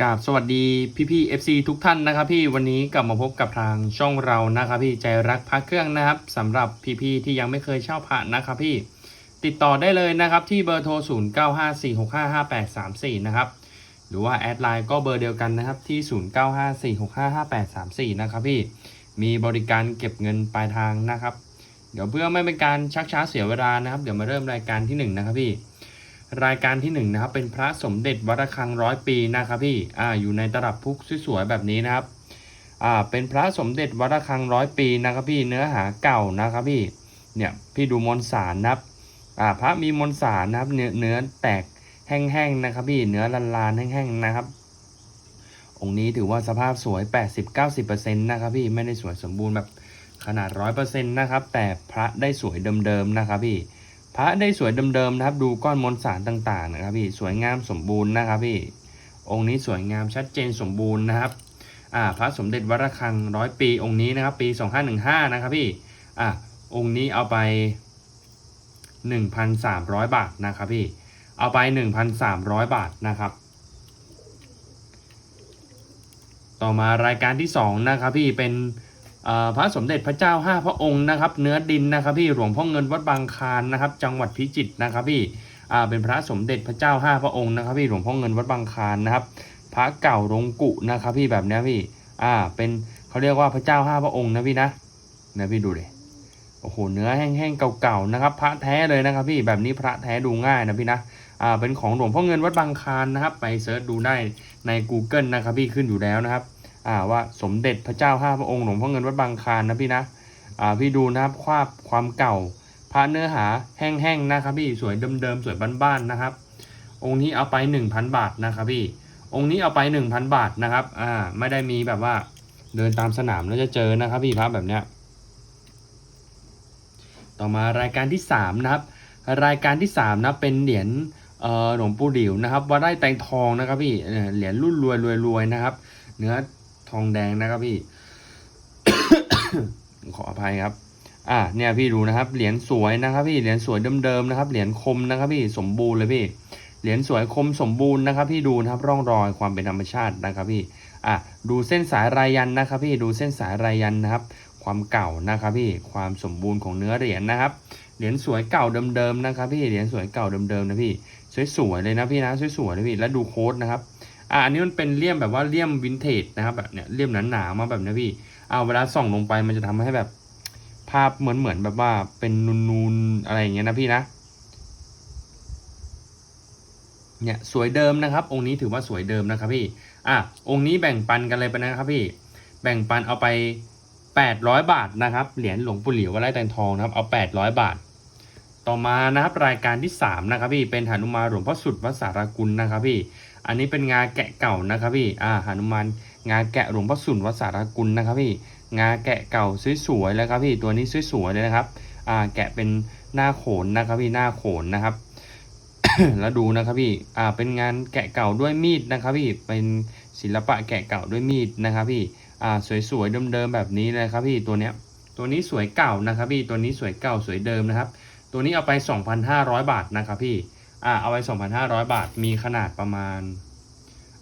กราบสวัสดีพี่พี่ๆ FC ทุกท่านนะครับพี่วันนี้กลับมาพบกับทางช่องเรานะครับพี่ใจรักพระเครื่องนะครับสำหรับพี่พี่ที่ยังไม่เคยเช่าพระนะครับพี่ติดต่อได้เลยนะครับที่เบอร์โทร 0 9 5 4 6 5 5 8 3 4 นะครับหรือว่าแอดไลน์ก็เบอร์เดียวกันนะครับที่ 0 9 5 4 6 5 5 8 3 4 นะครับพี่มีบริการเก็บเงินปลายทางนะครับ เดี๋ยวเพื่อไม่เป็นการชักช้าเสียเวลานะครับ เดี๋ยวมาเริ่มรายการที่หนึ่งนะครับพี่ รายการที่หนึ่งนะครับเป็นพระสมเด็จวัดระฆังร้อยปีนะครับพี่อ่าอยู่ในตลับพุกสวยๆแบบนี้นะครับอ่าเป็นพระสมเด็จวัดระฆังร้อยปีนะครับพี่เนื้อหาเก่านะครับพี่เนี่ยพี่ดูมวลสารนะครับอ่าพระมีมวลสารนะครับเนื้อเนื้อแตกแห้งๆนะครับพี่เนื้อลานๆแห้งๆนะครับ องค์นี้ถือว่าสภาพสวย 80-90%นะครับพี่ไม่ได้สวยสมบูรณ์แบบขนาด 100%นะครับแต่พระได้สวยเดิมๆนะครับพี่ พระได้สวยเดิมๆนะครับ ดูก้อนมวลสารต่างๆนะครับพี่สวยงามสมบูรณ์นะครับพี่องค์นี้สวยงามชัดเจนสมบูรณ์นะครับอ่าพระสมเด็จวระฆังร้อยปีองค์นี้นะครับ ปี 2515 นะครับพี่อ่าองค์นี้เอาไป 1,300 บาทนะครับพี่เอาไป 1,300 บาทนะครับต่อมารายการที่ 2 นะครับพี่เป็น พระสมเด็จพระเจ้าห้าพระองค์นะครับ เนื้อดินนะครับพี่หลวงพ่อเงินวัดบางคานนะครับ จังหวัดพิจิตรนะครับพี่เป็นพระสมเด็จพระเจ้าห้าพระองค์นะครับพี่หลวงพ่อเงินวัดบางคานนะครับ พระเก่าลงกุนะครับพี่แบบนี้พี่อ่าเป็นเขาเรียกว่าพระเจ้าห้าพระองค์นะพี่นะนะพี่ดูเลยโอ้โหเนื้อแห้งๆเก่าๆนะครับ พระแท้เลยนะครับ พี่แบบนี้พระแท้ดูง่ายนะพี่นะอ่าเป็นของหลวงพ่อเงินวัดบางคานนะครับ ไปเซิร์ชดูได้ใน Google นะครับพี่ขึ้นอยู่แล้วนะครับ อ่าว่าสมเด็จพระเจ้าห้าพระองค์หลวงพ่อเงินวัดบางคลานนะพี่นะอ่าพี่ดูนะครับความความเก่าพระเนื้อหาแห้งๆนะครับพี่สวยเดิมๆสวยบ้านๆนะครับ องค์นี้เอาไป 1,000 บาทนะครับพี่องค์นี้เอาไป 1,000 บาทนะครับอ่าไม่ได้มีแบบว่าเดินตามสนามแล้วจะเจอนะครับพี่พระแบบเนี้ยต่อมารายการที่ 3 นะครับ รายการที่ 3 นะเป็นเหรียญหลวงปู่หลิวนะครับวัดไร่แตงทองนะครับพี่เอ่อเหรียญรุ่นรวยรวยรวยนะครับ เนื้อ ทองแดงนะครับพี่ ขออภัยครับ อ่าเนี่ยพี่ดูนะครับ เหรียญสวยนะครับ พี่เหรียญสวยเดิมๆนะครับ เหรียญคมนะครับ พี่สมบูรณ์เลยพี่ เหรียญสวยคมสมบูรณ์นะครับ พี่ดูนะครับร่องรอยความเป็นธรรมชาตินะครับ พี่ อะดูเส้นสายรายยันนะครับ พี่ดูเส้นสายรายยันนะครับ ความเก่านะครับพี่ความสมบูรณ์ของเนื้อเหรียญนะครับเหรียญสวยเก่าเดิมๆนะครับพี่เหรียญสวยเก่าเดิมๆนะพี่สวยๆเลยนะพี่นะสวยๆเลยพี่แล้วดูโค้ดนะครับ อ่าอันนี้มันเป็นเลี่ยมแบบว่าเลี่ยมวินเทจนะครับแบบเนี้ยเลี่ยมหนาๆมาแบบนี้พี่เอาเวลาส่องลงไปมันจะทำให้แบบ ภาพเหมือนเหมือนแบบว่าเป็นนูนๆอะไรอย่างเงี้ยนะพี่นะเนี่ยสวยเดิมนะครับ องค์นี้ถือว่าสวยเดิมนะครับพี่อะองค์นี้แบ่งปันกันเลยไปนะครับพี่ แบ่งปันเอาไป 800 บาทนะครับ เหรียญหลวงปู่หลิววัดไร่แตงทองนะครับเอา 800 บาท ต่อมานะครับรายการที่ 3 นะครับพี่เป็นหานุมาหลวงพ่อสุดวัดสารกุลนะครับพี่ อันนี้เป็นงาแกะเก่านะครับพี่อ่าหานุมานงาแกะหลวงพ่อสุนวัดสารกุลนะครับพี่งาแกะเก่าสวยๆเลยครับพี่ตัวนี้สวยๆเลยนะครับอ่าแกะเป็นหน้าโขนนะครับพี่หน้าโขนนะครับ แล้วดูนะครับพี่อ่าเป็นงานแกะเก่าด้วยมีดนะครับพี่เป็นศิลปะแกะเก่าด้วยมีดนะครับพี่อ่าสวยๆเดิมๆแบบนี้เลยครับพี่ตัวเนี้ยตัวนี้สวยเก่านะครับพี่ตัวนี้สวยเก่าสวยเดิมนะครับ ตัวนี้เอาไป 2,500 บาทนะครับพี่ อ่าเอาไป2,500 บาท มีขนาดประมาณ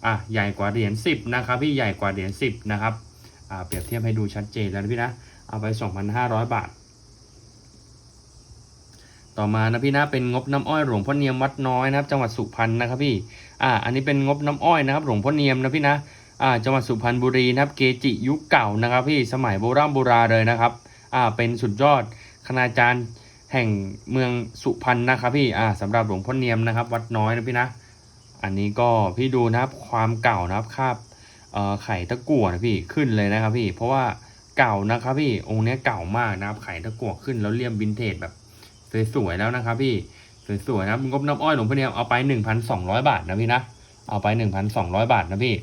อะใหญ่กว่าเหรียญ10นะครับพี่ใหญ่กว่าเหรียญ10นะครับอ่าเปรียบเทียบให้ดูชัดเจนแล้วนะพี่นะเอาไป 2,500 บาท ต่อมานะพี่นะเป็นงบน้ำอ้อยหลวงพ่อเนียมวัดน้อยนะครับ จังหวัดสุพรรณนะครับพี่อ่าอันนี้เป็นงบน้ำอ้อยนะครับหลวงพ่อเนียมนะพี่นะอ่าจังหวัดสุพรรณบุรีนะครับเกจิยุคเก่านะครับพี่สมัยโบราณโบราณเลยนะครับอ่าเป็นสุดยอดคณาจารย์ แห่งเมืองสุพรรณนะครับพี่อ่าสำหรับหลวงพ่อเนียมนะครับ วัดน้อยนะพี่นะ อันนี้ก็พี่ดูนะครับความเก่านะครับคาบเอ่อไข่ตะกั่วนะพี่ขึ้นเลยนะครับพี่เพราะว่าเก่านะครับพี่องค์นี้เก่ามากนะครับไข่ตะกั่วขึ้นแล้วเลี่ยมวินเทจแบบสวยๆแล้วนะครับพี่สวยๆนะครับงบน้ำอ้อยหลวงพ่อเนียมเอาไป 1,200 บาทนะพี่นะเอาไป 1,200 บาทนะพี่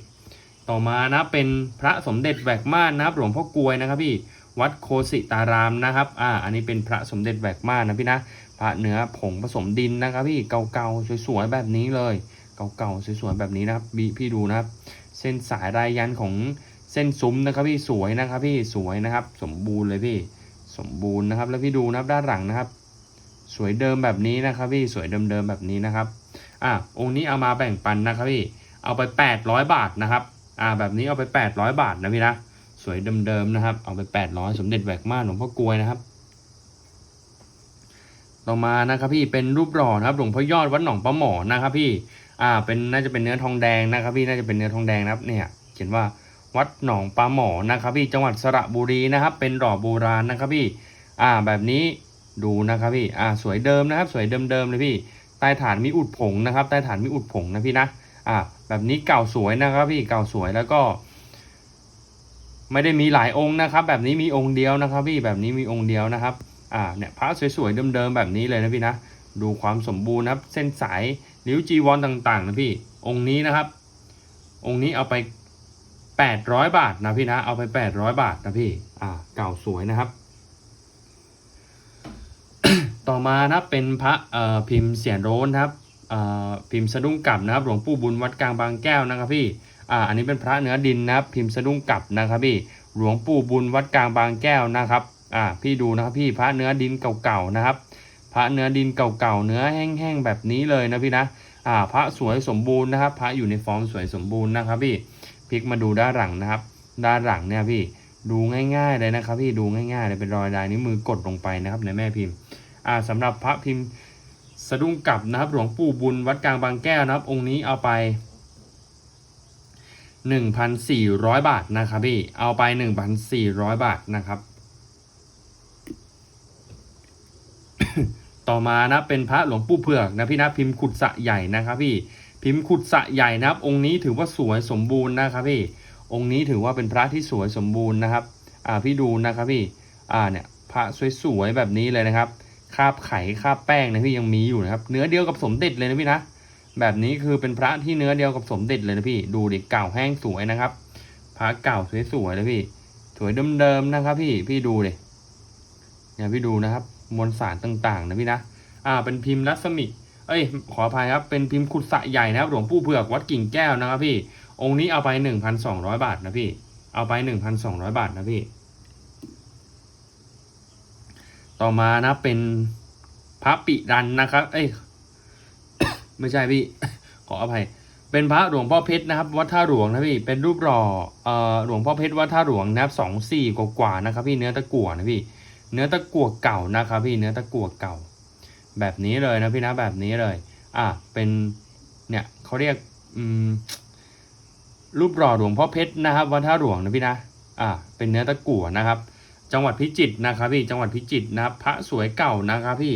ต่อมานะเป็นพระสมเด็จแหวกม่านนะครับหลวงพ่อกลวยนะครับพี่ วัดโคสิตารามนะครับอ่าอันนี้เป็นพระสมเด็จแหวกม่านนะพี่นะพระเนื้อผงผสมดินนะครับพี่เก่าๆสวยๆแบบนี้เลย เก่าๆสวยๆแบบนี้นะครับพี่ดูนะครับ เส้นสายรายยันของเส้นซุ้มนะครับพี่สวยนะครับพี่สวยนะครับ สมบูรณ์เลยพี่สมบูรณ์นะครับแล้วพี่ดูนะครับด้านหลังนะครับ สวยเดิมแบบนี้นะครับพี่สวยเดิมๆแบบนี้นะครับอะองค์นี้เอามาแบ่งปันนะครับพี่เอาไป 800 บาทนะครับอ่าแบบนี้เอาไป 800 บาทนะพี่นะ วยเดิมๆนะครับ เอาไป 800 สมเด็จแหวกม่านหลวงพ่อกลวยนะครับ ต่อมานะครับพี่เป็นรูปหล่อนะครับหลวงพ่อยอดวัดหนองปลาหมอนะครับพี่อ่าเป็นน่าจะเป็นเนื้อทองแดงนะครับ พี่น่าจะเป็นเนื้อทองแดงนะครับเนี่ยเขียนว่าวัดหนองปลาหมอนะครับ พี่จังหวัดสระบุรีนะครับ เป็นหล่อโบราณนะครับพี่อ่าแบบนี้ดูนะครับพี่อ่าสวยเดิมนะครับ สวยเดิมๆเลยพี่ใต้ฐานมีอุดผงนะครับใต้ฐานมีอุดผงนะพี่นะอ่าแบบนี้เก่าสวยนะครับพี่เก่าสวยแล้วก็ ไม่ได้มีหลายองค์นะครับ แบบนี้มีองค์เดียวนะครับ พี่แบบนี้มีองค์เดียวนะครับอ่าเนี่ยพระสวยๆเดิมๆแบบนี้เลยนะพี่นะดูความสมบูรณ์นะครับ เส้นสายนิ้วจีวรต่างๆนะพี่องค์นี้นะครับ องค์นี้เอาไป 800 บาทนะพี่นะ เอาไป 800 บาทนะพี่อ่าเก่าสวยนะครับ ต่อมานะครับเป็นพระเอ่อพิมพ์เสียนโรนนะครับเอ่อพิมพ์สะดุ้งกลับนะครับ หลวงปู่บุญวัดกลางบางแก้วนะครับพี่ อ่าอันนี้เป็นพระเนื้อดินนะครับพิมพ์สะดุ้งกลับนะครับพี่หลวงปู่บุญวัดกลางบางแก้วนะครับอ่าพี่ดูนะครับพี่พระเนื้อดินเก่าๆนะครับพระเนื้อดินเก่าๆเนื้อแห้งๆแบบนี้เลยนะพี่นะอ่าพระสวยสมบูรณ์นะครับ พระอยู่ในฟอร์มสวยสมบูรณ์นะครับพี่พลิกมาดูด้านหลังนะครับ ด้านหลังเนี่ยพี่ดูง่ายๆเลยนะครับพี่ดูง่ายๆเลยเป็นรอยลายนิ้วมือกดลงไปนะครับในแม่พิมพ์อ่าสำหรับพระพิมพ์สะดุ้งกลับนะครับ หลวงปู่บุญวัดกลางบางแก้วนะครับ องค์นี้เอาไป 1,400 บาทนะครับพี่ เอาไป 1,400 บาทนะครับ ต่อมานะเป็นพระหลวงปู่เผือกนะพี่นะพิมพ์ขุดสะใหญ่นะครับพี่ พิมพ์ขุดสะใหญ่นะครับ องค์นี้ถือว่าสวยสมบูรณ์นะครับพี่ องค์นี้ถือว่าเป็นพระที่สวยสมบูรณ์นะครับ อ่าพี่ดูนะครับพี่ อ่าเนี่ยพระสวยๆแบบนี้เลยนะครับ คาบไข่คาบแป้งนะพี่ยังมีอยู่นะครับ เนื้อเดียวกับสมเด็จเลยนะพี่นะ แบบนี้คือเป็นพระที่เนื้อเดียวกับสมเด็จเลยนะพี่ ดูดิเก่าแห้งสวยนะครับ พระเก่าสวยๆเลยพี่ สวยเดิมๆนะครับ พี่ พี่ดูดิเนี่ยพี่ดูนะครับ มวลสารต่างๆ นะพี่นะ อ่า เป็นพิมพ์รัศมี เอ้ย ขออภัยครับ เป็นพิมพ์ขุดสะใหญ่นะครับ หลวงปู่เผือกวัดกิ่งแก้วนะครับ พี่ องค์นี้เอาไปหนึ่งพันสองร้อยบาทนะพี่ เอาไปหนึ่งพันสองร้อยบาทนะพี่ ต่อมานะเป็นพระปิดันนะครับ เอ้ย ไม่ใช่พี่ ขออภัย เป็นพระหลวงพ่อเพชรนะครับวัดท่าหลวงนะพี่เป็นรูปหล่อเอ่อหลวงพ่อเพชรวัดท่าหลวงนะครับสองสี่กว่าๆนะครับ พี่เนื้อตะกั่วนะพี่ เนื้อตะกั่วเก่านะครับ พี่เนื้อตะกั่วเก่า แบบนี้เลยนะพี่นะแบบนี้เลย อะเป็นเนี่ยเขาเรียกอืมรูปหล่อหลวงพ่อเพชรนะครับ วัดท่าหลวงนะพี่นะอะเป็นเนื้อตะกั่วนะครับ จังหวัดพิจิตรนะครับ พี่จังหวัดพิจิตรนะครับพระสวยเก่านะครับพี่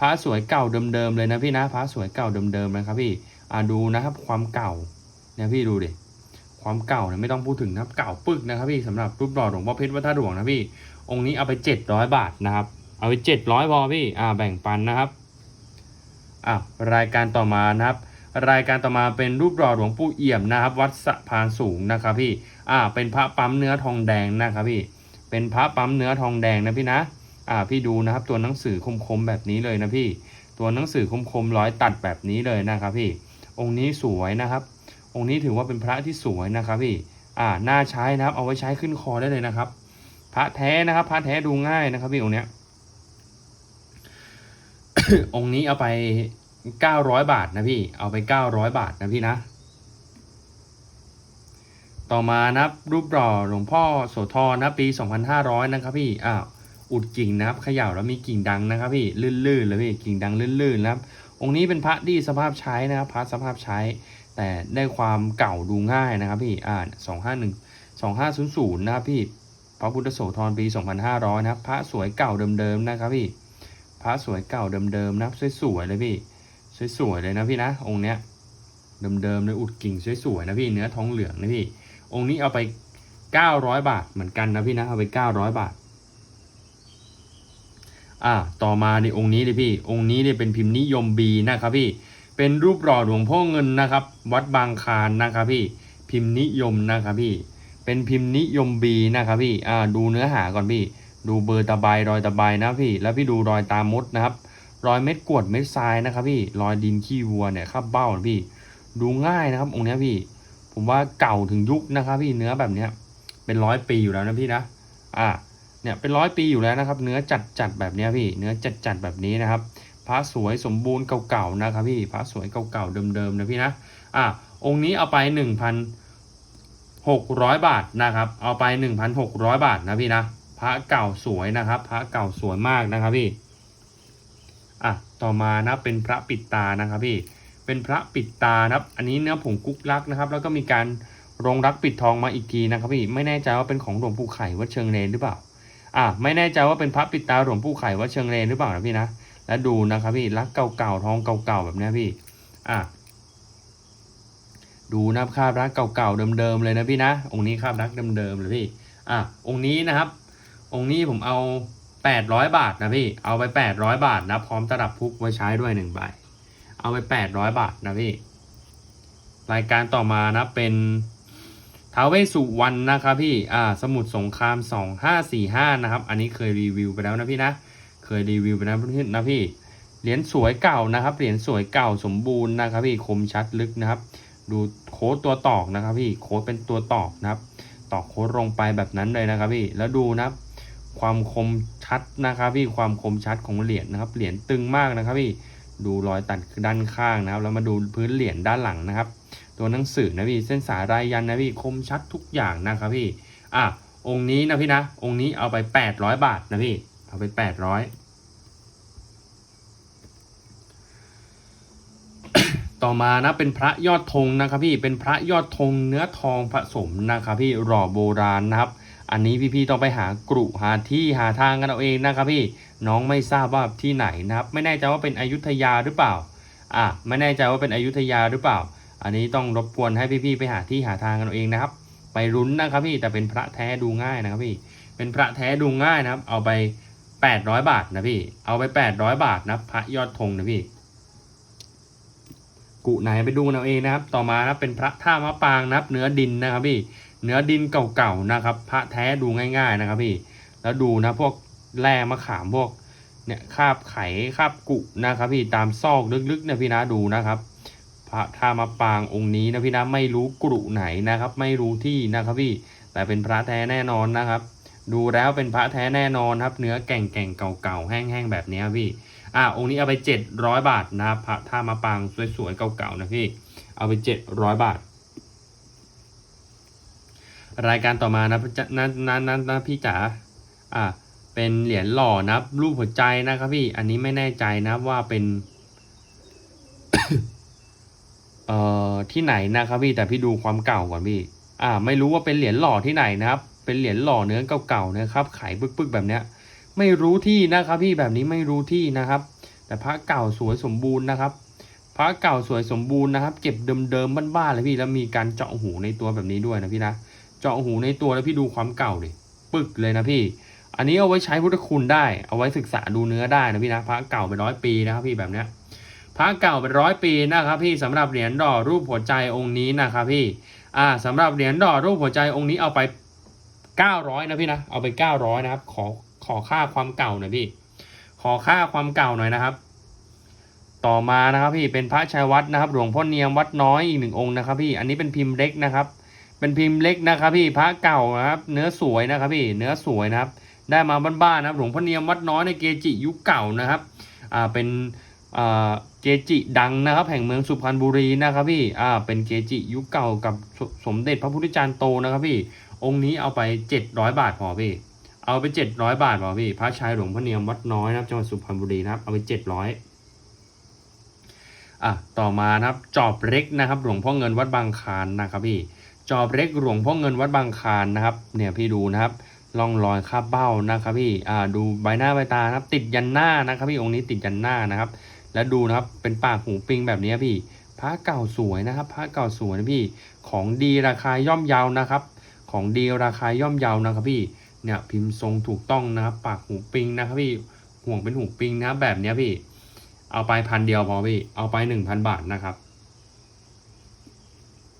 พระสวยเก่าเดิมๆเลยนะพี่นะพระสวยเก่าเดิมๆนะครับพี่อ่าดูนะครับความเก่าเนี่ยพี่ดูดิความเก่าเนี่ยไม่ต้องพูดถึงนะครับเก่าปึกนะครับพี่สำหรับรูปหล่อหลวงพ่อเพชรวัดท่าหลวงนะพี่องค์นี้เอาไปเจ็ดร้อยบาทนะครับ เอาไปเจ็ดร้อยพอพี่อ่าแบ่งปันนะครับอ่ารายการต่อมานะครับ รายการต่อมาเป็นรูปหล่อหลวงปู่เอี่ยมนะครับ วัดสะพานสูงนะครับพี่อ่าเป็นพระปั๊มเนื้อทองแดงนะครับพี่เป็นพระปั๊มเนื้อทองแดงนะพี่นะ อ่าพี่ดูนะครับตัวหนังสือคมๆแบบนี้เลยนะพี่ ตัวหนังสือคมๆร้อยตัดแบบนี้เลยนะครับพี่ องค์นี้สวยนะครับ องค์นี้ถือว่าเป็นพระที่สวยนะครับพี่อ่าน่าใช้นะครับ เอาไว้ใช้ขึ้นคอได้เลยนะครับ พระแท้นะครับ พระแท้ดูง่ายนะครับพี่องค์เนี้ยองค์นี้เอาไปเก้าร้อยบาทนะพี่ เอาไปเก้าร้อยบาทนะพี่นะ ต่อมานะครับรูปหล่อหลวงพ่อโสธรนะปี2500นะครับพี่ อ้าว อุดกิ่งนะครับเขย่าแล้วมีกิ่งดังนะครับพี่ลื่นๆเลยพี่กิ่งดังลื่นๆนะครับองค์นี้เป็นพระที่สภาพใช้นะครับพระสภาพใช้ แต่ได้ความเก่าดูง่ายนะครับพี่อ่า251 2500นะครับพี่พระพุทธโสธรปี2500นะครับ พระสวยเก่าเดิมๆนะครับพี่พระสวยเก่าเดิมๆนะครับสวยๆเลยพี่สวยๆเลยนะพี่นะองค์เนี้ยเดิมๆเลยอุดกิ่งสวยๆนะพี่เนื้อทองเหลืองนะพี่องค์นี้เอาไป 900 บาทเหมือนกันนะพี่นะเอาไป 900 บาท อ่าต่อมาในองค์นี้เลยพี่ องค์นี้เนี่ยเป็นพิมพ์นิยมบีนะครับพี่ เป็นรูปหล่อหลวงพ่อเงินนะครับ วัดบางคานนะครับพี่ พิมพ์นิยมนะครับพี่ เป็นพิมพ์นิยมบีนะครับพี่ อ่าดูเนื้อหาก่อนพี่ ดูเบอร์ตะไบรอยตะไบนะพี่ แล้วพี่ดูรอยตามมดนะครับ รอยเม็ดกวดเม็ดทรายนะครับพี่ รอยดินขี้วัวเนี่ยข้าบเบ้านะพี่ ดูง่ายนะครับ องค์นี้พี่ ผมว่าเก่าถึงยุคนะครับพี่ เนื้อแบบเนี้ย เป็นร้อยปีอยู่แล้วนะพี่นะ อ่า เนี่ยเป็นร้อยปีอยู่แล้วนะครับ เนื้อจัดจัดแบบนี้พี่ เนื้อจัดจัดแบบนี้นะครับพระสวยสมบูรณ์เก่าๆนะครับพี่พระสวยเก่าๆเดิมๆนะพี่นะอ่าองค์นี้เอาไปหนึ่งพันหกร้อยบาทนะครับ เอาไปหนึ่งพันหกร้อยบาทนะพี่นะพระเก่าสวยนะครับพระเก่าสวยมากนะครับพี่อะต่อมานะเป็นพระปิดตานะครับพี่เป็นพระปิดตานะครับ อันนี้เนื้อผงกุ๊กลักนะครับ แล้วก็มีการลงรักปิดทองมาอีกทีนะครับพี่ไม่แน่ใจว่าเป็นของหลวงปู่ไข่วัดเชิงเลนหรือเปล่า อะไม่แน่ใจว่าเป็นพระปิดตาหลวงปู่ไข่วัดเชิงเลนหรือเปล่านะพี่นะแล้วดูนะครับพี่รักเก่าๆทองเก่าๆแบบนี้พี่อะดูนะคราบรักเก่าๆเดิมๆเลยนะพี่นะองค์นี้คราบรักเดิมๆเลยพี่อะองค์นี้นะครับ องค์นี้ผมเอาแปดร้อยบาทนะพี่เอาไปแปดร้อยบาทนะพร้อมตลับพุกไว้ใช้ด้วยหนึ่งใบเอาไปแปดร้อยบาทนะพี่รายการต่อมานะเป็น ท้าวเวสุวรรณนะครับพี่ อ่า สมุดสงครามสองห้าสี่ห้านะครับ อันนี้เคยรีวิวไปแล้วนะพี่นะ เคยรีวิวไปแล้วนะพี่ เหรียญสวยเก่านะครับ เหรียญสวยเก่าสมบูรณ์นะครับพี่ คมชัดลึกนะครับ ดูโค้ดตัวตอกนะครับพี่ โค้ดเป็นตัวตอกนะครับ ตอกโค้ดลงไปแบบนั้นเลยนะครับพี่ แล้วดูนะครับ ความคมชัดนะครับพี่ ความคมชัดของเหรียญนะครับ เหรียญตึงมากนะครับพี่ ดูรอยตัดด้านข้างนะครับ แล้วมาดูพื้นเหรียญด้านหลังนะครับ ตัวหนังสือนะพี่เส้นสายรายยันนะพี่คมชัดทุกอย่างนะครับพี่อะองค์นี้นะพี่นะองค์นี้เอาไป 800 บาทนะพี่เอาไป 800 ต่อมานะเป็นพระยอดธงนะครับพี่เป็นพระยอดธงเนื้อทองผสมนะครับพี่หล่อโบราณนะครับ อันนี้พี่ๆต้องไปหากรุหาที่หาทางกันเอาเองนะครับพี่น้องไม่ทราบว่าที่ไหนนะครับ ไม่แน่ใจว่าเป็นอยุธยาหรือเปล่าอะไม่แน่ใจว่าเป็นอยุธยาหรือเปล่า อันนี้ต้องรบกวนให้พี่ๆไปหาที่หาทางกันเอาเองนะครับ ไปรุ้นนะครับพี่แต่เป็นพระแท้ดูง่ายนะครับพี่ เป็นพระแท้ดูง่ายนะครับ เอาไป 800 บาทนะพี่ เอาไป 800 บาทนะพระยอดธงนะพี่ กุไหนไปดูกันเอาเองนะครับ ต่อมานะเป็นพระท่ามะปางนะครับ เนื้อดินนะครับพี่ เนื้อดินเก่าๆนะครับ พระแท้ดูง่ายๆนะครับพี่ แล้วดูนะพวกแร่มะขามพวกเนี่ยคาบไขคาบกุนะครับพี่ตามซอกลึกๆนี่ยพี่นะดูนะครับ พระท่ามะปางองค์นี้นะพี่นะไม่รู้กรุไหนนะครับ ไม่รู้ที่นะครับพี่แต่เป็นพระแท้แน่นอนนะครับ ดูแล้วเป็นพระแท้แน่นอนครับ เนื้อแก่งๆเก่าๆแห้งๆแบบนี้พี่อ่าองค์นี้เอาไปเจ็ดร้อยบาทนะครับพระท่ามะปางสวยๆเก่าๆนะพี่เอาไปเจ็ดร้อยบาทรายการต่อมานะจะนะนะนะนะพี่จ๋า อ่า เป็นเหรียญหล่อนับรูปหัวใจนะครับพี่ อันนี้ไม่แน่ใจนะว่าเป็น เอ่อที่ไหนนะครับพี่แต่พี่ดูความเก่าก่อนพี่อ่าไม่รู้ว่าเป็นเหรียญหล่อที่ไหนนะครับ เป็นเหรียญหล่อเนื้อเก่าๆนะครับขายปึกๆแบบเนี้ยไม่รู้ที่นะครับพี่แบบนี้ไม่รู้ที่นะครับ แต่พระเก่าสวยสมบูรณ์นะครับ พระเก่าสวยสมบูรณ์นะครับ เก็บเดิมๆบ้านๆเลยพี่แล้วมีการเจาะหูในตัวแบบนี้ด้วยนะพี่นะเจาะหูในตัวแล้วพี่ดูความเก่าดิปึกเลยนะพี่ อันนี้เอาไว้ใช้พุทธคุณได้ เอาไว้ศึกษาดูเนื้อได้นะพี่นะพระเก่าเป็นร้อยปีนะครับพี่แบบเนี้ย ระเก่าเป็นร้อยปีนะครับพี่สำหรับเหรียญดอรูปหัวใจองค์นี้นะครับพี่อ่าสำหรับเหรียญดอรูปหัวใจองค์นี้เอาไปเก้าร้อยนะพี่นะเอาไปเก้าร้อยนะครับ ขอขอค่าความเก่าหน่อยพี่ ขอค่าความเก่าหน่อยนะครับ ต่อมานะครับพี่เป็นพระชัยวัดนะครับ หลวงพ่อเนียมวัดน้อยอีกหนึ่งองค์นะครับ พี่อันนี้เป็นพิมพ์เล็กนะครับ เป็นพิมพ์เล็กนะครับ พี่พระเก่านะครับ เนื้อสวยนะครับ พี่เนื้อสวยนะครับ ได้มาบ้านๆนะครับ หลวงพ่อเนียมวัดน้อยในเกจิยุคเก่านะครับ อ่าเป็น เกจิดังนะครับแห่งเมืองสุพรรณบุรีนะครับพี่อ่าเป็นเกจิยุคเก่ากับสสมเด็จพระพุทธจารย์โตนะครับพี่องค์นี้เอาไปเจ็ดร้อยบาทพอพี่เอาไปเจ็ดร้อยบาทพอพี่พระชายหลวงพ่อเนียมวัดน้อยนะครับจังหวัดสุพรรณบุรีนะครับเอาไปเจ็ดร้อยอะต่อมานะครับจอบเล็กนะครับหลวงพ่อเงินวัดบางคานนะครับพี่จอบเล็กหลวงพ่อเงินวัดบางคานนะครับเนี่ยพี่ดูนะครับร่องรอยคาบเบ้านะครับพี่อ่าดูใบหน้าใบตานะครับติดยันหน้านะครับพี่องค์นี้ติดยันหน้านะครับ แล้วดูนะครับเป็นปากหูปิงแบบนี้พี่พระเก่าสวยนะครับพระเก่าสวยนะพี่ของดีราคาย่อมเยาวนะครับ ของดีราคาย่อมเยาวนะครับพี่เนี่ยพิมพ์ทรงถูกต้องนะครับ ปากหูปิงนะครับพี่ห่วงเป็นหูปิงนะแบบเนี้ยพี่ เอาไปพันเดียวพอพี่เอาไปหนึ่งพันบาทนะครับ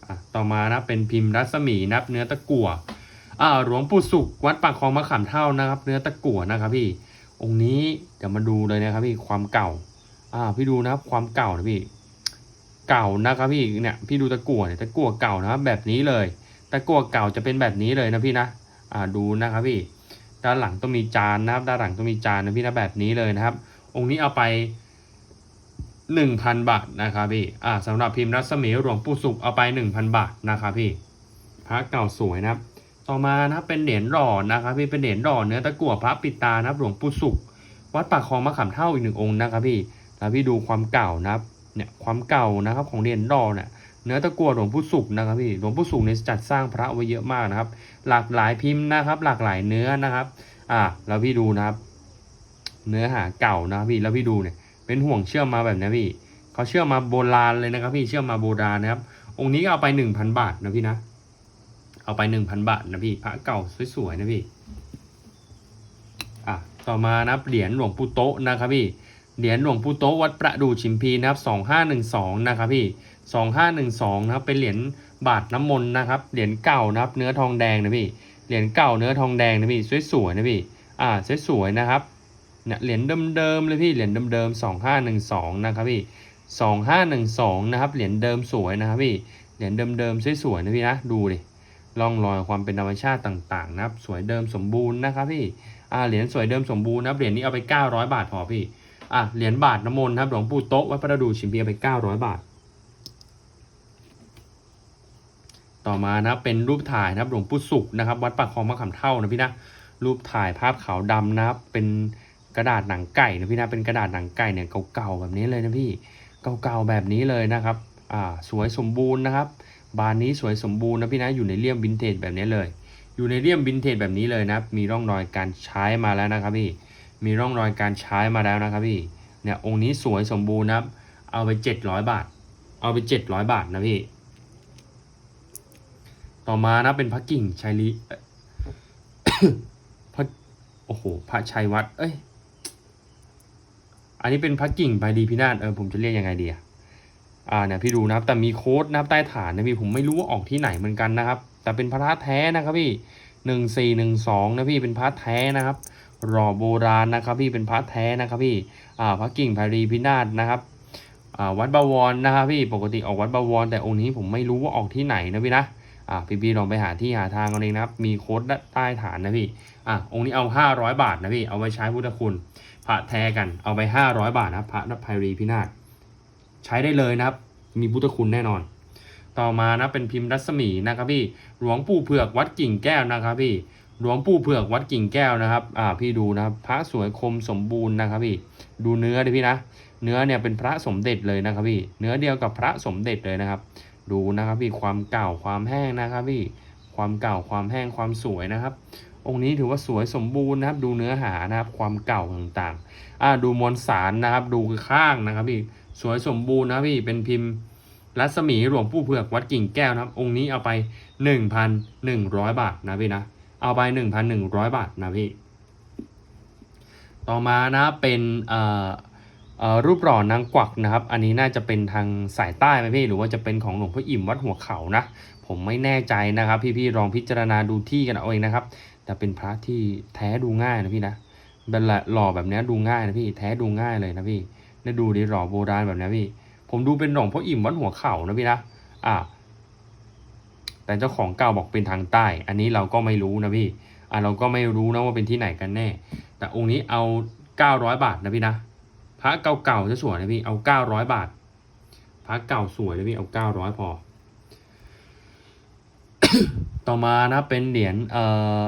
อะต่อมานะเป็นพิมพ์รัศมีนับเนื้อตะกั่วอ่าหลวงปู่สุขวัดปากคลองมะขามเท่านะครับ เนื้อตะกั่วนะครับพี่องค์นี้เดี๋ยวมาดูเลยนะครับพี่ความเก่า อ่า พี่ดูนะครับ ความเก่านะพี่ เก่านะครับพี่เนี่ย พี่ดูตะกั่วเนี่ยตะกั่วเก่านะครับแบบนี้เลย ตะกั่วเก่าจะเป็นแบบนี้เลยนะพี่นะ อ่าดูนะครับพี่ ด้านหลังต้องมีจานนะครับ ด้านหลังต้องมีจานนะพี่นะแบบนี้เลยนะครับ องค์นี้เอาไป1,000บาทนะครับพี่ อ่าสำหรับพิมพ์รัศมีหลวงปู่สุขเอาไป1,000บาทนะครับพี่ พระเก่าสวยนะครับ ต่อมานะเป็นเหรียญหล่อนะครับพี่ เป็นเหรียญหล่อเนื้อตะกั่วพระปิดตานะครับหลวงปู่สุข วัดปากคลองมะขามเท่าอีกหนึ่งองค์นะครับพี่ แล้วพี่ดูความเก่านะครับเนี่ยความเก่านะครับของเหรียญหล่อเนี่ยเนื้อตะกั่วหลวงปู่สุขนะครับพี่หลวงปู่สุขเนี่ยจัดสร้างพระไว้เยอะมากนะครับ หลากหลายพิมพ์นะครับ หลากหลายเนื้อนะครับ อ่าแล้วพี่ดูนะครับ เนื้อหาเก่านะพี่แล้วพี่ดูเนี่ย เป็นห่วงเชื่อมมาแบบนี้พี่เขาเชื่อมมาโบราณเลยนะครับพี่เชื่อมมาโบราณนะครับ องค์นี้ก็เอาไปหนึ่งพันบาทนะพี่นะเอาไปหนึ่งพันบาทนะพี่พระเก่าสวยๆนะพี่อะต่อมานับเหรียญหลวงปู่โตนะครับพี่ เหรียญหลวงปู่โตวัดประดู่ชิมพีนะครับสองห้าหนึ่งสองนะครับพี่สองห้าหนึ่งสองนะครับเป็นเหรียญบาทน้ำมนต์นะครับเหรียญเก่านะครับเนื้อทองแดงนะพี่เหรียญเก่าเนื้อทองแดงนะพี่สวยๆนะพี่อ่าสวยๆนะครับเนี่ยเหรียญเดิมๆเลยพี่เหรียญเดิมๆสองห้าหนึ่งสองนะครับพี่สองห้าหนึ่งสองนะครับเหรียญเดิมสวยนะครับพี่เหรียญเดิมๆสวยๆนะพี่นะดูดิร่องรอยความเป็นธรรมชาติต่างๆนะครับสวยเดิมสมบูรณ์นะครับพี่อ่าเหรียญสวยเดิมสมบูรณ์นะเหรียญนี้เอาไป 900 บาทพอพี่ อะเหรียญบาทน้ำมนต์ครับหลวงปู่โต๊ะวัดประดูชิมพีเอาไป 900 บาท ต่อมานะครับเป็นรูปถ่ายนะครับหลวงปู่สุขนะครับ วัดปากคลองมะขามเท่านะพี่นะรูปถ่ายภาพขาวดำนะครับเป็นกระดาษหนังไก่นะพี่นะเป็นกระดาษหนังไก่เนี่ยเก่าๆแบบนี้เลยนะพี่เก่าๆแบบนี้เลยนะครับอ่าสวยสมบูรณ์นะครับ บานนี้สวยสมบูรณ์นะพี่นะอยู่ในเลี่ยมวินเทจแบบนี้เลย อยู่ในเลี่ยมวินเทจแบบนี้เลยนะมีร่องรอยการใช้มาแล้วนะครับพี่ มีร่องรอยการใช้มาแล้วนะครับพี่ เนี่ยองค์นี้สวยสมบูรณ์นะครับ เอาไป700บาท เอาไป700บาทนะพี่ ต่อมานะเป็นพระกิ่งชัยลีพระโอ้โหพระชัยวัด เอ้ย อันนี้เป็นพระกิ่งไปดีพินาศเออผมจะเรียกยังไงดีอะอ่าเนี่ยพี่ดูนะครับแต่มีโค้ดนะครับใต้ฐานนะพี่ผมไม่รู้ว่าออกที่ไหนเหมือนกันนะครับ แต่เป็นพระแท้นะครับพี่หนึ่งสี่หนึ่งสองนะพี่เป็นพระแท้นะครับ หล่อโบราณนะครับ พี่เป็นพระแท้นะครับพี่อ่าพระกิ่งพารีพินาศนะครับอ่าวัดบวรนะครับพี่ปกติออกวัดบวร แต่องค์นี้ผมไม่รู้ว่าออกที่ไหนนะพี่นะอ่าพี่พี่ลองไปหาที่หาทางเอาเองนะครับมีโค้ดใต้ฐานนะพี่อ่าองค์นี้เอาห้าร้อยบาทนะพี่เอาไว้ใช้พุทธคุณพระแท้กันเอาไปห้าร้อยบาทนะพระนภัยรีพินาศใช้ได้เลยนะครับ มีพุทธคุณแน่นอน ต่อมานะเป็นพิมพ์รัศมีนะครับพี่หลวงปู่เผือกวัดกิ่งแก้วนะครับพี่ หลวงปู่เผือกวัดกิ่งแก้วนะครับ อ่า พี่ดูนะครับ พระสวยคมสมบูรณ์นะครับพี่ ดูเนื้อดิพี่นะ เนื้อเนี่ยเป็นพระสมเด็จเลยนะครับพี่ เนื้อเดียวกับพระสมเด็จเลยนะครับ ดูนะครับพี่ ความเก่าความแห้งนะครับพี่ ความเก่าความแห้งความสวยนะครับ องค์นี้ถือว่าสวยสมบูรณ์นะครับ ดูเนื้อหานะครับ ความเก่าต่างๆ อ่า ดูมวลสารนะครับ ดูคือข้างนะครับพี่ สวยสมบูรณ์นะพี่ เป็นพิมพ์รัศมีหลวงปู่เผือกวัดกิ่งแก้วนะครับ องค์นี้เอาไป 1,100 บาทนะพี่นะ เอาไป 1,100 บาทนะพี่ ต่อมานะเป็นรูปหล่อนางกวักนะครับ อันนี้น่าจะเป็นทางสายใต้ไหมพี่ หรือว่าจะเป็นของหลวงพ่ออิ่มวัดหัวเขานะ ผมไม่แน่ใจนะครับ พี่ๆลองพิจารณาดูที่กันเอาเองนะครับ แต่เป็นพระที่แท้ดูง่ายนะพี่นะเป็นหล่อแบบนี้ดูง่ายนะพี่ แท้ดูง่ายเลยนะพี่นี่ดูดิหล่อโบราณแบบนี้พี่ ผมดูเป็นหลวงพ่ออิ่มวัดหัวเขานะพี่นะ อ่า แต่เจ้าของเก่าบอกเป็นทางใต้ อันนี้เราก็ไม่รู้นะพี่อ่าเราก็ไม่รู้นะว่าเป็นที่ไหนกันแน่ แต่องค์นี้เอาเก้าร้อยบาทนะพี่นะพระเก่าๆจะสวยนะพี่เอาเก้าร้อยบาทพระเก่าสวยนะพี่เอาเก้าร้อยพอ ต่อมานะเป็นเหรียญเอ่อ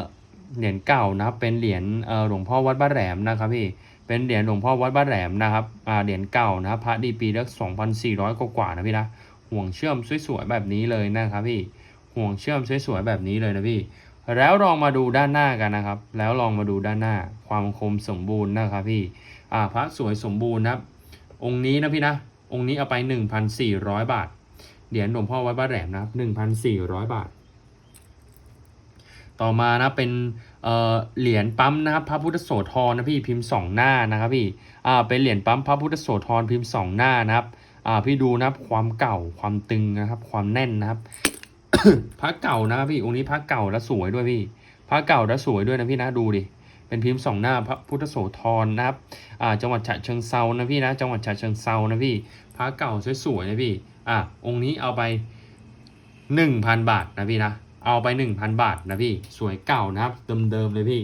เหรียญเก่านะครับเป็นเหรียญเอ่อหลวงพ่อวัดบ้านแหลมนะครับพี่เป็นเหรียญหลวงพ่อวัดบ้านแหลมนะครับอ่าเหรียญเก่านะพระดีปีละสองพันสี่ร้อยกว่านะพี่นะห่วงเชื่อมสวยๆแบบนี้เลยนะครับพี่ ห่วงเชื่อมสวยๆแบบนี้เลยนะพี่ แล้วลองมาดูด้านหน้ากันนะครับ แล้วลองมาดูด้านหน้า ความคมสมบูรณ์นะครับพี่อ่าพระสวยสมบูรณ์นะครับ องค์นี้นะพี่นะ องค์นี้เอาไปหนึ่งพันสี่ร้อยบาท เหรียญหลวงพ่อวัดบ้านแหลมนะครับหนึ่งพันสี่ร้อยบาท ต่อมานะเป็นเหรียญปั๊มนะครับพระพุทธโสธรนะพี่พิมพ์สองหน้านะครับพี่อ่าเป็นเหรียญปั๊มพระพุทธโสธรพิมพ์สองหน้านะครับอ่าพี่ดูนะครับความเก่าความตึงนะครับ ความแน่นนะครับ พระเก่านะพี่องค์นี้พระเก่าและสวยด้วยพี่พระเก่าและสวยด้วยนะพี่นะดูดิเป็นพิมพ์สองหน้าพระพุทธโสธรนะครับอ่าจังหวัดฉะเชิงเซานะพี่นะจังหวัดฉะเชิงเซานะพี่พระเก่าสวยๆนะพี่อ่าองค์นี้เอาไปหนึ่งพันบาทนะพี่นะเอาไปหนึ่งพันบาทนะพี่สวยเก่านะครับเดิมๆเลยพี่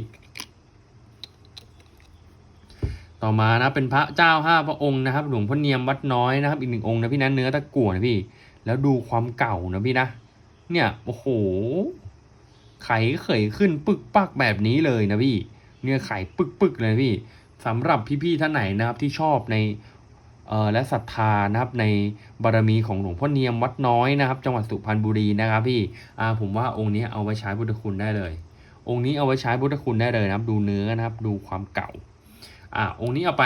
ต่อมานะเป็นพระเจ้าห้าพระองค์นะครับ หลวงพ่อเนียมวัดน้อยนะครับ อีกหนึ่งองค์นะพี่นะเนื้อตะกั่วนะพี่ แล้วดูความเก่านะพี่นะ เนี่ย โอ้โห ไขเขยขึ้นปึกปักแบบนี้เลยนะพี่ เนี่ยไขปึกปึกเลยพี่สำหรับพี่ๆท่านไหนนะครับที่ชอบในเอ่อและศรัทธานะครับในบารมีของหลวงพ่อเนียมวัดน้อยนะครับ จังหวัดสุพรรณบุรีนะครับพี่อ่าผมว่าองค์นี้เอาไว้ใช้พุทธคุณได้เลย องค์นี้เอาไว้ใช้พุทธคุณได้เลยนะครับ ดูเนื้อนะครับ ดูความเก่าอ่าองค์นี้เอาไป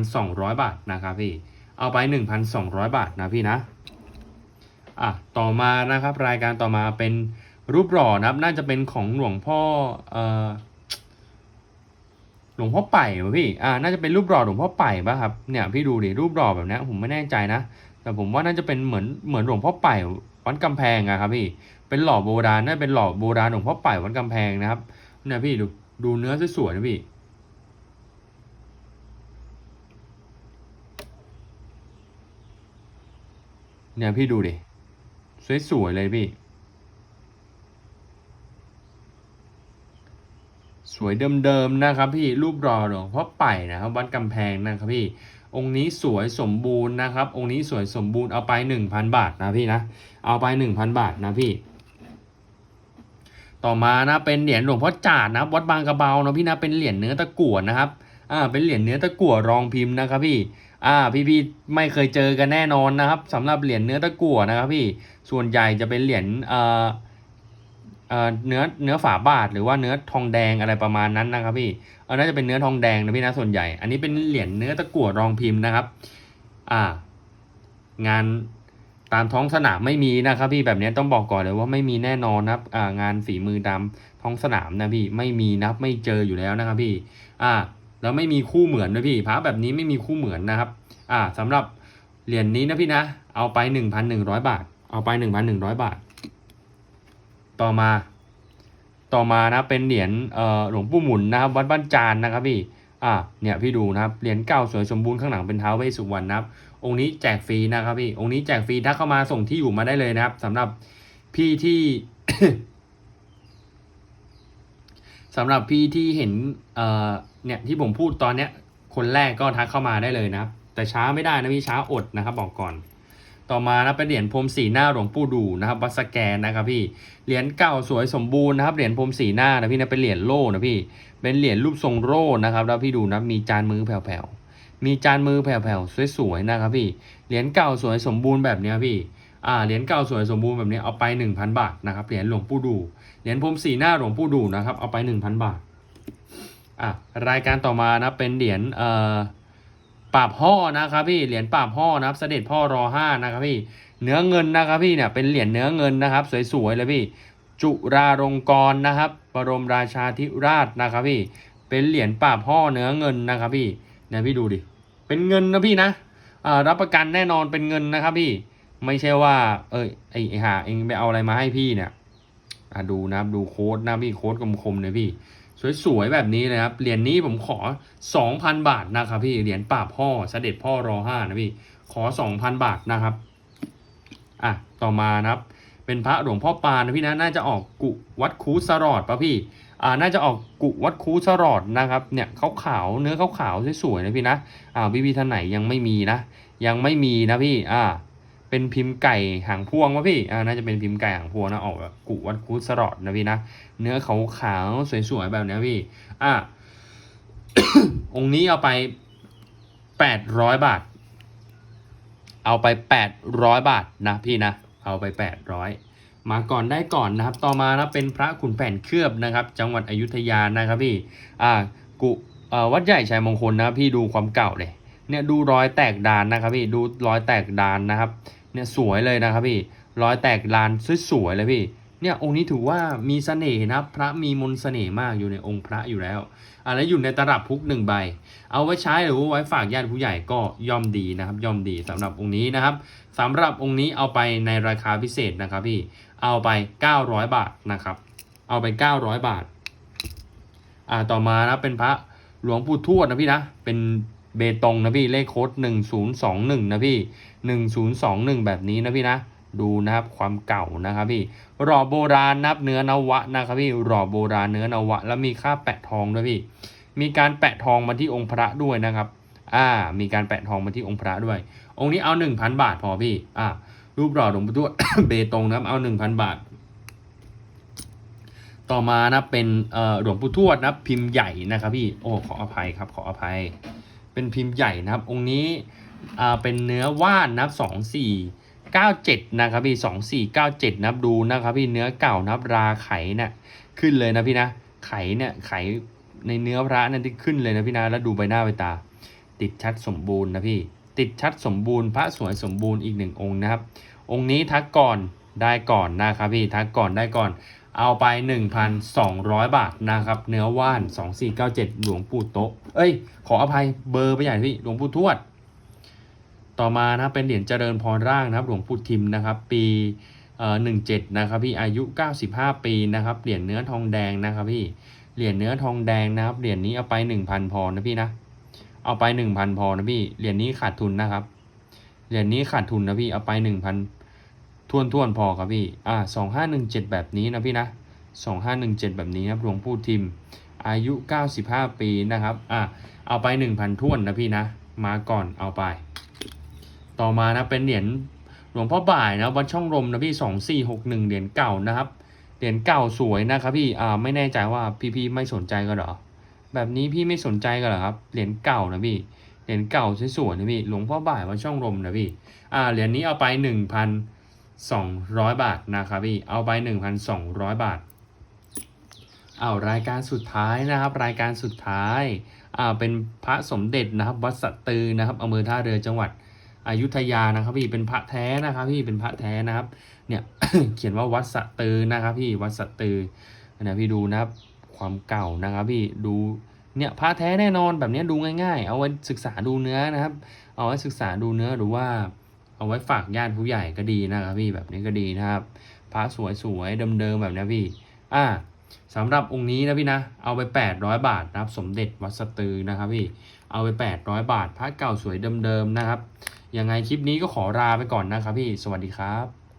1,200 บาทนะครับพี่เอาไป 1,200 บาทนะพี่นะ อะต่อมานะครับรายการต่อมาเป็นรูปหล่อนะครับ น่าจะเป็นของหลวงพ่อเอ่อหลวงพ่อไป่ป่ะพี่อ่าน่าจะเป็นรูปหล่อหลวงพ่อไป่ป่ะครับเนี่ยพี่ดูดิรูปหล่อแบบนี้ผมไม่แน่ใจนะ แต่ผมว่าน่าจะเป็นเหมือนเหมือนหลวงพ่อไป่วัดกำแพงอะครับพี่เป็นหล่อโบราณน่าเป็นหล่อโบราณหลวงพ่อไป่วัดกำแพงนะครับเนี่ยพี่ดูดูเนื้อสวยๆนะพี่เนี่ยพี่ดูดิ สวยๆเลยพี่ สวยเดิมๆนะครับพี่รูปรอหลวงพ่อไป่นะครับ วัดกำแพงนะครับพี่ องค์นี้สวยสมบูรณ์นะครับ องค์นี้สวยสมบูรณ์เอาไปหนึ่งพันบาทนะพี่นะ เอาไปหนึ่งพันบาทนะพี่ต่อมานะเป็นเหรียญหลวงพ่อจาดนะวัดบางกระเบานะพี่นะเป็นเหรียญเนื้อตะกั่วนะครับอ่าเป็นเหรียญเนื้อตะกั่วรองพิมพ์นะครับพี่ อ่าพี่ๆไม่เคยเจอกันแน่นอนนะครับสำหรับเหรียญเนื้อตะกั่วนะครับ พี่ส่วนใหญ่จะเป็นเหรียญเอ่อเอ่อเนื้อเนื้อฝาบาทหรือว่าเนื้อทองแดงอะไรประมาณนั้นนะครับพี่เออน่าจะเป็นเนื้อทองแดงนะพี่นะส่วนใหญ่ อันนี้เป็นเหรียญเนื้อตะกั่วรองพิมพ์นะครับ อ่า งานตามท้องสนามไม่มีนะครับ พี่แบบนี้ต้องบอกก่อนเลยว่าไม่มีแน่นอนนะครับอ่างานฝีมือตามท้องสนามนะพี่ไม่มีนะครับไม่เจออยู่แล้วนะครับพี่ อ่า แล้วไม่มีคู่เหมือนด้วยพี่พระแบบนี้ไม่มีคู่เหมือนนะครับ อ่าสำหรับเหรียญนี้นะพี่นะ เอาไปหนึ่งพันหนึ่งร้อยบาท เอาไปหนึ่งพันหนึ่งร้อยบาท ต่อมา ต่อมานะเป็นเหรียญเอ่อหลวงปู่หมุนนะครับ วัดบ้านจานนะครับพี่ อ่า เนี่ยพี่ดูนะครับ เหรียญเก่าสวยสมบูรณ์ข้างหลังเป็นท้าวเวสสุวรรณนะครับ องค์นี้แจกฟรีนะครับพี่ องค์นี้แจกฟรีถ้าเข้ามาส่งที่อยู่มาได้เลยนะครับสำหรับพี่ที่ สำหรับพี่ที่เห็นเอ่อเนี่ยที่ผมพูดตอนเนี้ยคนแรกก็ทักเข้ามาได้เลยนะครับแต่ช้าไม่ได้นะพี่ช้าอดนะครับบอกก่อน ต่อมานะเป็นเหรียญพรมสีหน้าหลวงปู่ดูนะครับวัดสแกนนะครับพี่เหรียญเก่าสวยสมบูรณ์นะครับเหรียญพรมสีหน้านะพี่นะเป็นเหรียญโล่นะพี่เป็นเหรียญรูปทรงโล่นะครับแล้วพี่ดูนะมีจานมือแผ่วๆมีจานมือแผ่วๆสวยๆนะครับพี่เหรียญเก่าสวยสมบูรณ์แบบเนี้ยพี่อ่าเหรียญเก่าสวยสมบูรณ์แบบนี้เอาไป 1,000 บาทนะครับเหรียญหลวงปู่ดู เหรียญพรมสีหน้าหลวงปู่ดูนะครับ เอาไป 1,000 บาท อะ รายการต่อมานะ เป็นเหรียญเอ่อปราบห่อนะครับพี่ เหรียญปราบห่อนะครับ เสด็จพ่อรอห้านะครับพี่ เนื้อเงินนะครับพี่เนี่ย เป็นเหรียญเนื้อเงินนะครับ สวยๆเลยพี่ จุราลงกรณ์นะครับ บรมราชาธิราชนะครับพี่ เป็นเหรียญปราบห่อเนื้อเงินนะครับพี่ เนี่ยพี่ดูดิ เป็นเงินนะพี่นะอ่ารับประกันแน่นอนเป็นเงินนะครับพี่ ไม่ใช่ว่า เอ้ยไอ้ไอ้ห่าเองไปเอาอะไรมาให้พี่เนี่ย อะดูนะครับดูโค้ดนะพี่โค้ดคมๆเลยพี่ สวยๆแบบนี้เลยครับ เหรียญนี้ผมขอ 2,000 บาทนะครับพี่ เหรียญปราพ่อเสด็จพ่อรอห้านะพี่ ขอ 2,000 บาทนะครับอะต่อมานะครับ เป็นพระหลวงพ่อปานนะพี่นะ น่าจะออกกุวัดคูสรอดปะพี่อ่าน่าจะออกกุวัดคูสรอดนะครับ เนี่ยขาวขาวๆเนื้อขาวขาวๆสวยๆนะพี่นะอ่าพี่พี่ท่านไหนยังไม่มีนะ ยังไม่มีนะพี่อ่า เป็นพิมพ์ไก่หางพวงวะพี่อ่าน่าจะเป็นพิมพ์ไก่หางพวงนะออกกุวัดคูสรอดนะพี่นะเนื้อขาวขาวสวยๆแบบนี้พี่ อะองค์นี้เอาไปแปดร้อยบาท เอาไปแปดร้อยบาทนะพี่นะเอาไปแปดร้อยมาก่อนได้ก่อนนะครับ ต่อมานะเป็นพระขุนแผนเคลือบนะครับ จังหวัดอยุธยานะครับพี่อ่ากุวัดใหญ่ชัยมงคลนะพี่ดูความเก่าเลยเนี่ยดูรอยแตกดานนะครับพี่ดูรอยแตกดานนะครับ เนี่ยสวยเลยนะครับพี่รอยแตกดานสวยๆเลยพี่เนี่ยองค์นี้ถือว่ามีเสน่ห์นะพระมีมนต์เสน่ห์มากอยู่ในองค์พระอยู่แล้วอ่าแล้วอยู่ในตลับพุกหนึ่งใบ เอาไว้ใช้หรือว่าไว้ฝากญาติผู้ใหญ่ก็ย่อมดีนะครับ ย่อมดีสำหรับองค์นี้นะครับสำหรับองค์นี้เอาไปในราคาพิเศษนะครับพี่เอาไป 900 บาทนะครับ เอาไป 900 บาทอ่าต่อมานะเป็นพระหลวงปู่ทวดนะพี่นะเป็น เบตงนะพี่เลขโค้ด1021นะพี่1021แบบนี้นะพี่นะดูนะครับความเก่านะครับพี่หล่อโบราณนับเนื้อนวะนะครับพี่หล่อโบราณเนื้อนวะ แล้วมีค่าแปะทองด้วยพี่ มีการแปะทองมาที่องค์พระด้วยนะครับ อ่า มีการแปะทองมาที่องค์พระด้วย องค์นี้เอาหนึ่งพันบาทพอพี่ อ่า รูปหล่อหลวงปู่ทวดเบตงนะครับเอาหนึ่งพันบาท ต่อมานะเป็นเอ่อหลวงปู่ทวดนับพิมพ์ใหญ่นะครับพี่ โอ้ขออภัยครับขออภัย เป็นพิมพ์ใหญ่นะครับ องค์นี้อ่าเป็นเนื้อว่านนะครับสองสี่เก้าเจ็ดนะครับพี่สองสี่เก้าเจ็ดนะครับดูนะครับพี่เนื้อเก่านะครับราไขเนี่ยขึ้นเลยนะพี่นะไขเนี่ยไขในเนื้อพระนั่นที่ขึ้นเลยนะพี่นะแล้วดูใบหน้าใบตา ติดชัดสมบูรณ์นะพี่ ติดชัดสมบูรณ์พระสวยสมบูรณ์อีกหนึ่งองค์นะครับ องค์นี้ทักก่อนได้ก่อนนะครับพี่ทักก่อนได้ก่อน เอาไป 1,200 บาทนะครับ เนื้อว่าน 2497 หลวงปู่โตะเอ้ย ขออภัยเบอร์ไปใหญ่พี่ หลวงปู่ทวด ต่อมานะเป็นเหรียญเจริญพรร่างนะครับ หลวงปู่ทิมนะครับ ปีเอ่อ17 นะครับพี่ อายุ 95 ปีนะครับ เหรียญเนื้อทองแดงนะครับพี่ เหรียญเนื้อทองแดงนะครับ เหรียญนี้เอาไป 1,000 พอนะพี่นะ เอาไป 1,000 พอนะพี่ เหรียญนี้ขาดทุนนะครับ เหรียญนี้ขาดทุนนะพี่ เอาไป 1,000 ทวนทวนๆพอครับพี่อ่าสองห้าหนึ่งเจ็ดแบบนี้นะพี่นะสองห้าหนึ่งเจ็ดแบบนี้ครับหลวงปู่ทิม อายุเก้าสิบห้าปีนะครับอ่าเอาไปหนึ่งพันทวนนะพี่นะ มาก่อนเอาไป ต่อมานะเป็นเหรียญหลวงพ่อบ่ายนะวัดช่องลมนะพี่สองสี่หกหนึ่งเหรียญเก่านะครับเหรียญเก่าสวยนะครับพี่อ่าไม่แน่ใจว่าพี่พี่ๆไม่สนใจกันหรอ แบบนี้พี่ไม่สนใจกันหรอครับเหรียญเก่านะพี่เหรียญเก่าสวยๆนะพี่หลวงพ่อบ่ายวัดช่องลมนะพี่อ่าเหรียญนี้เอาไปหนึ่งพัน 200 บาทนะครับพี่ เอาไป 1,200 บาท เอารายการสุดท้ายนะครับ รายการสุดท้าย อ่า เป็นพระสมเด็จนะครับ วัดสะตือนะครับอำเภอท่าเรือจังหวัดอยุธยานะครับพี่ เป็นพระแท้นะครับพี่ เป็นพระแท้นะครับ เนี่ย เขียนว่าวัดสะตือนะครับพี่ วัดสะตือนะพี่ดูนะครับ ความเก่านะครับพี่ ดูเนี่ยพระแท้แน่นอนแบบนี้ดูง่าย ๆ เอาไว้ศึกษาดูเนื้อนะครับ เอาไว้ศึกษาดูเนื้อหรือว่า เอาไว้ฝากญาติผู้ใหญ่ก็ดีนะครับพี่แบบนี้ก็ดีนะครับ พระสวยๆเดิมๆแบบนี้พี่อ่าสำหรับองค์นี้นะพี่นะ เอาไป 800 บาทนะครับ สมเด็จวัดสตือนะครับพี่ เอาไป 800 บาท พระเก่าสวยเดิมๆนะครับ ยังไงคลิปนี้ก็ขอลาไปก่อนนะครับพี่ สวัสดีครับ